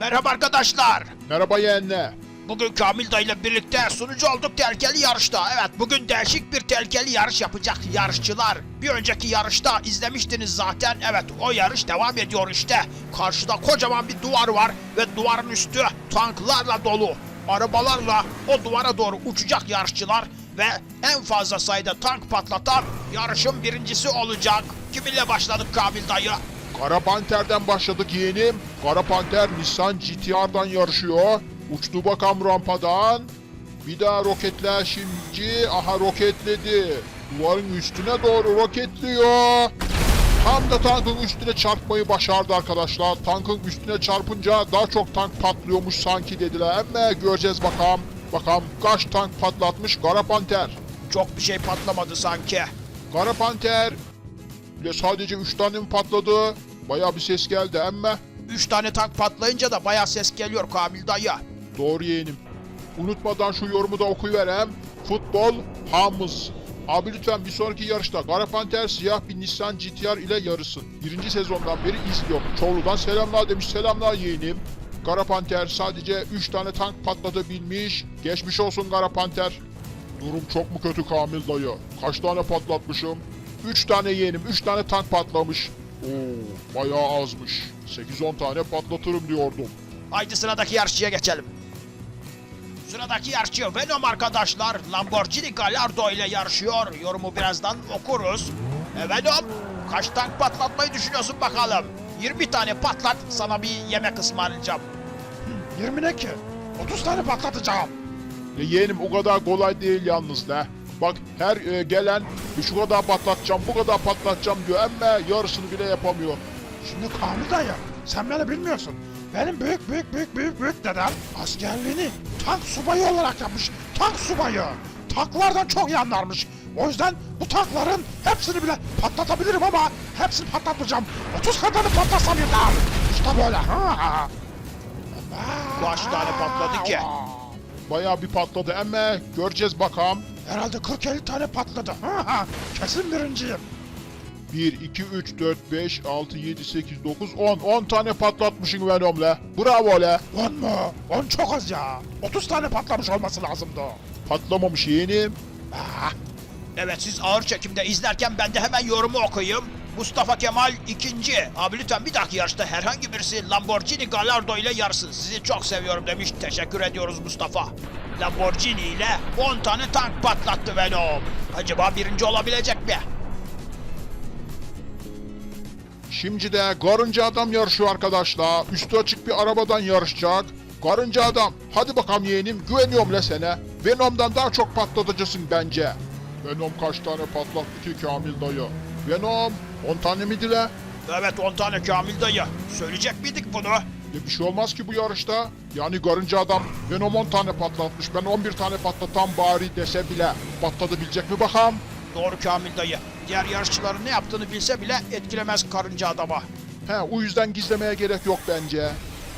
Merhaba arkadaşlar. Merhaba yeğenle. Bugün Kamil Dayı ile birlikte sunucu olduk tehlikeli yarışta. Evet bugün değişik bir tehlikeli yarış yapacak yarışçılar. Bir önceki yarışta izlemiştiniz zaten. Evet o yarış devam ediyor işte. Karşıda kocaman bir duvar var ve duvarın üstü tanklarla dolu. Arabalarla o duvara doğru uçacak yarışçılar ve en fazla sayıda tank patlatan yarışın birincisi olacak. Kiminle başladık Kamil Dayı? Kara Panter'den başladık yeğenim. Kara Panter Nissan GTR'dan yarışıyor. Uçtu bakalım rampadan. Bir daha roketler şimdi. Aha roketledi. Duvarın üstüne doğru roketliyor. Tam da tankın üstüne çarpmayı başardı arkadaşlar. Tankın üstüne çarpınca daha çok tank patlıyormuş sanki dediler. Ama göreceğiz bakalım. Bakalım kaç tank patlatmış Kara Panter. Çok bir şey patlamadı sanki. Kara Panter ile sadece 3 tane mi patladı? Bayağı bir ses geldi ama Üç tane tank patlayınca da bayağı ses geliyor Kamil Dayı. doğru yeğenim. Unutmadan şu yorumu da okuyuverem. Futbol hamız. Abi lütfen bir sonraki yarışta Kara Panter siyah bir Nissan GTR ile yarışsın. Birinci sezondan beri izliyorum. Çorlu'dan selamlar demiş. Selamlar yeğenim. Kara Panter sadece 3 tane tank patlatabilmiş. Geçmiş olsun Kara Panter. Durum çok mu kötü Kamil dayı? Kaç tane patlatmışım? 3 tane yeğenim, 3 tane tank patlamış. Oo, bayağı azmış. 8-10 tane patlatırım diyordum. Haydi sıradaki yarışçıya geçelim. Sıradaki yarışçı Venom arkadaşlar Lamborghini Gallardo ile yarışıyor. Yorumu birazdan okuruz. E, Venom kaç tank patlatmayı düşünüyorsun bakalım? 20 tane patlat sana bir yemek ısmarlayacağım. 20 ne ki? 30 tane patlatacağım. Ya yeğenim o kadar kolay değil yalnız la. Bak her e, gelen "E, şu kadar patlatacağım, bu kadar patlatacağım diyor ama yarısını bile yapamıyor. Şimdi Kamil dayı sen beni bilmiyorsun. Benim büyük büyük büyük büyük büyük dedem askerliğini tank subayı olarak yapmış. Tank subayı. Tanklardan çok iyi anlarmış. O yüzden bu tankların hepsini bile patlatabilirim ama hepsini patlatmayacağım. 30 kadarını patlatsam yeter. İşte böyle. Ha. Kaç tane patladı ki? Bayağı bir patladı ama göreceğiz bakalım. Herhalde 40-50 tane patladı. Ha, ha. Kesin birinciyim. 1, 2, 3, 4, 5, 6, 7, 8, 9, 10. 10 tane patlatmışsın Venom la. Bravo la. 10 mu? 10 çok az ya. 30 tane patlamış olması lazımdı. Patlamamış yeğenim. Ah, Evet siz ağır çekimde izlerken ben de hemen yorumu okuyayım. Mustafa Kemal ikinci. Abi lütfen bir dahaki yarışta herhangi birisi Lamborghini Gallardo ile yarışsın. Sizi çok seviyorum demiş. Teşekkür ediyoruz Mustafa. Lamborghini ile 10 tane tank patlattı Venom. Acaba birinci olabilecek mi? Şimdi de karınca adam yarışıyor arkadaşlar. Üstü açık bir arabadan yarışacak. Karınca adam hadi bakalım yeğenim güveniyorum la sana. Venom'dan daha çok patlatacaksın bence. Venom kaç tane patlattı ki Kamil dayı? Venom 10 tane miydi la? Evet 10 tane Kamil dayı. Söyleyecek miydik bunu? Ya bir şey olmaz ki bu yarışta. Yani karınca adam Venom 10 tane patlatmış. Ben 11 tane patlatan bari dese bile patlatabilecek mi bakalım? Doğru Kamil dayı. Diğer yarışçıların ne yaptığını bilse bile etkilemez karınca adama. He o yüzden gizlemeye gerek yok bence.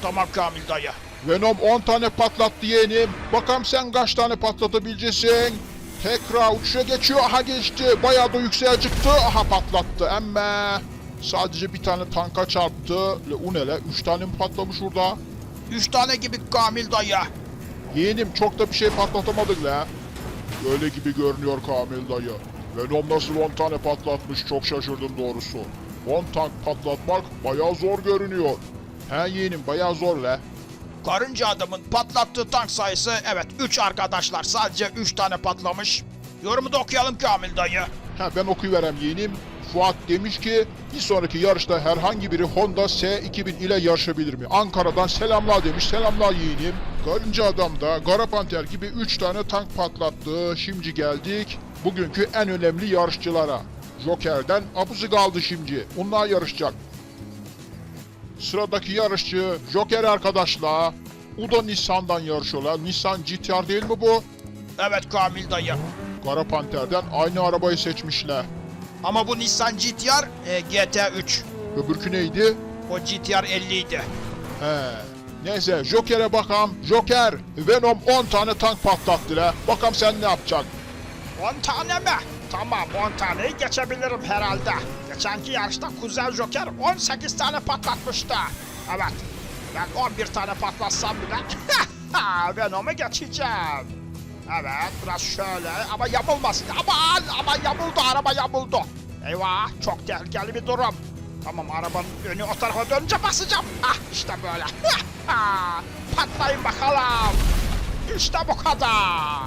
Tamam Kamil dayı. Venom 10 tane patlattı yeğenim. Bakalım sen kaç tane patlatabileceksin? Tekrar uçuşa geçiyor. Aha geçti. Bayağı da yükseğe çıktı. Aha patlattı. Emme. Sadece bir tane tanka çarptı. Le, o ne le? 3 tane mi patlamış orada? 3 tane gibi Kamil dayı. Yeğenim çok da bir şey patlatamadık la. Öyle gibi görünüyor Kamil dayı. Venom nasıl 10 tane patlatmış çok şaşırdım doğrusu. 10 tank patlatmak bayağı zor görünüyor. He yeğenim bayağı zor la. Karınca adamın patlattığı tank sayısı evet 3 arkadaşlar. Sadece 3 tane patlamış. Yorumu da okuyalım Kamil dayı. Ha ben okuyuverem yeğenim. Fuat demiş ki bir sonraki yarışta herhangi biri Honda S2000 ile yarışabilir mi? Ankara'dan selamlar demiş. Selamlar yeğenim. Karınca adam da Kara Panter gibi 3 tane tank patlattı. Şimdi geldik bugünkü en önemli yarışçılara. Joker'den abuzu kaldı şimdi. Onlar yarışacak. Sıradaki yarışçı Joker arkadaşlar. O da Nissan'dan yarışıyorlar. Nissan GTR değil mi bu? Evet Kamil dayı. Kara Panter'den aynı arabayı seçmişler. Ama bu Nissan GTR e, GT3. Öbürkü neydi? O GTR 50 idi. He. Neyse Joker'e bakalım. Joker, Venom 10 tane tank patlattı la. Bakalım sen ne yapacaksın? 10 tane mi? Tamam 10 taneyi geçebilirim herhalde. Geçenki yarışta Kuzen Joker 18 tane patlatmıştı. Evet. Ben 11 tane patlatsam bile ben onu geçeceğim. Evet biraz şöyle ama yamulmasın. Aman ama yamuldu araba yamuldu. Eyvah çok tehlikeli bir durum. Tamam arabanın önü o tarafa dönünce basacağım. Ah işte böyle. Patlayın bakalım. İşte bu kadar.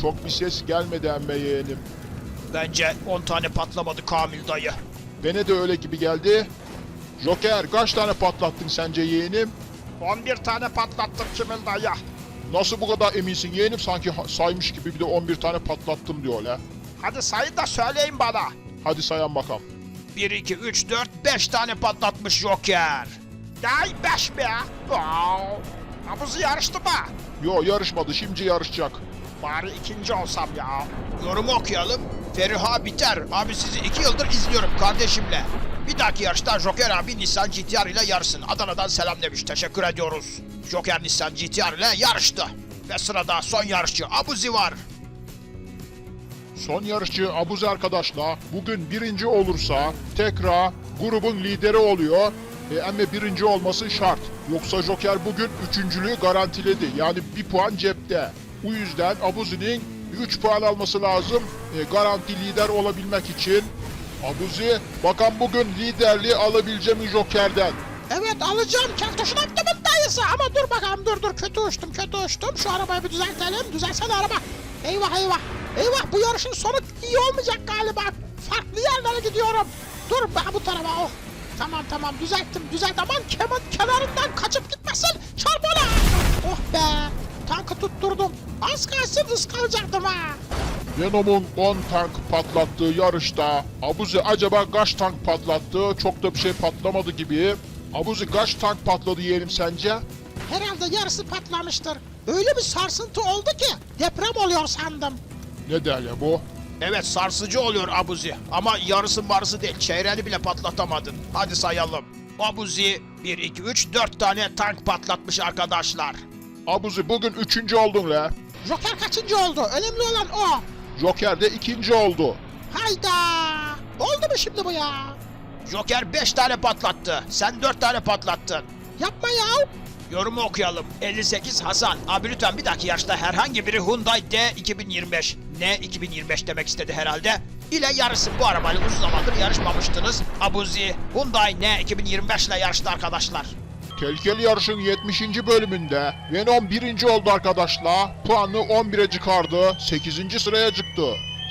Çok bir ses gelmedi emme yeğenim. Bence 10 tane patlamadı Kamil dayı. Bana de öyle gibi geldi. Joker kaç tane patlattın sence yeğenim? 11 tane patlattım Kamil dayı. Nasıl bu kadar eminsin yeğenim? Sanki ha- saymış gibi bir de 11 tane patlattım diyor la. Hadi sayın da söyleyin bana. Hadi sayan bakalım. 1, 2, 3, 4, 5 tane patlatmış Joker. Ay 5 mi? Wow. Havuzu yarıştı mı? Yo yarışmadı şimdi yarışacak. Bari ikinci olsam ya. Yorumu okuyalım. Feriha biter. Abi sizi iki yıldır izliyorum kardeşimle. Bir dahaki yarışta Joker abi Nissan GTR ile yarışsın. Adana'dan selam demiş. Teşekkür ediyoruz. Joker Nissan GTR ile yarıştı. Ve sırada son yarışçı Abuzi var. Son yarışçı Abuzi arkadaşla bugün birinci olursa tekrar grubun lideri oluyor. E, ama birinci olması şart. Yoksa Joker bugün üçüncülüğü garantiledi. Yani bir puan cepte. Bu yüzden Abuzi'nin 3 puan alması lazım e, garanti lider olabilmek için. Abuzi bakan bugün liderliği alabilecek mi Joker'den? Evet alacağım. Keltoşun aptamın dayısı. Ama dur bakalım dur dur. Kötü uçtum kötü uçtum. Şu arabayı bir düzeltelim. Düzelsene araba. Eyvah eyvah. Eyvah bu yarışın sonu iyi olmayacak galiba. Farklı yerlere gidiyorum. Dur ben bu tarafa oh. Tamam tamam. Düzelttim düzelt. Aman keman kenarından kaçıp gitmesin. Çarp ona. Oh be tankı tutturdum az kalsın ıskalacaktım ha Venom'un 10 tank patlattığı yarışta Abuzi acaba kaç tank patlattı? Çok da bir şey patlamadı gibi. Abuzi kaç tank patladı yiyelim sence? herhalde yarısı patlamıştır öyle bir sarsıntı oldu ki deprem oluyor sandım Ne derler bu? Evet sarsıcı oluyor Abuzi. Ama yarısı marısı değil. Çeyreğini bile patlatamadın. Hadi sayalım. Abuzi 1, 2, 3, 4 tane tank patlatmış arkadaşlar. Abuzi bugün üçüncü oldun la. Joker kaçıncı oldu önemli olan o Joker de ikinci oldu. Hayda! Oldu mu şimdi bu ya? Joker 5 tane patlattı. Sen 4 tane patlattın. Yapma ya! Yorumu okuyalım. 58 Hasan. Abi lütfen bir dahaki yaşta herhangi biri Hyundai D 2025. Ne 2025 demek istedi herhalde. ile yarışsın. Bu arabayla uzun zamandır yarışmamıştınız. Abuzi Hyundai N 2025 ile yarıştı arkadaşlar. Tehlikeli yarışın 70. bölümünde Venom birinci oldu arkadaşlar. Puanı 11'e çıkardı. 8. sıraya çıktı.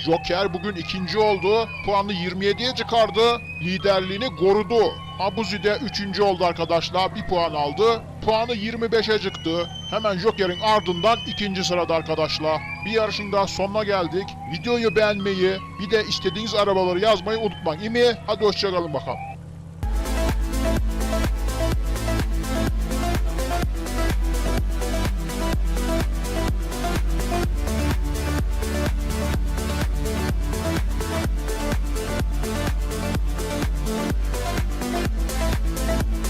Joker bugün ikinci oldu. Puanı 27'ye çıkardı. Liderliğini korudu. Abuzi de üçüncü oldu arkadaşlar. Bir puan aldı. Puanı 25'e çıktı. Hemen Joker'in ardından ikinci sırada arkadaşlar. Bir yarışın daha sonuna geldik. Videoyu beğenmeyi, bir de istediğiniz arabaları yazmayı unutmayın. İyi mi? Hadi hoşçakalın bakalım.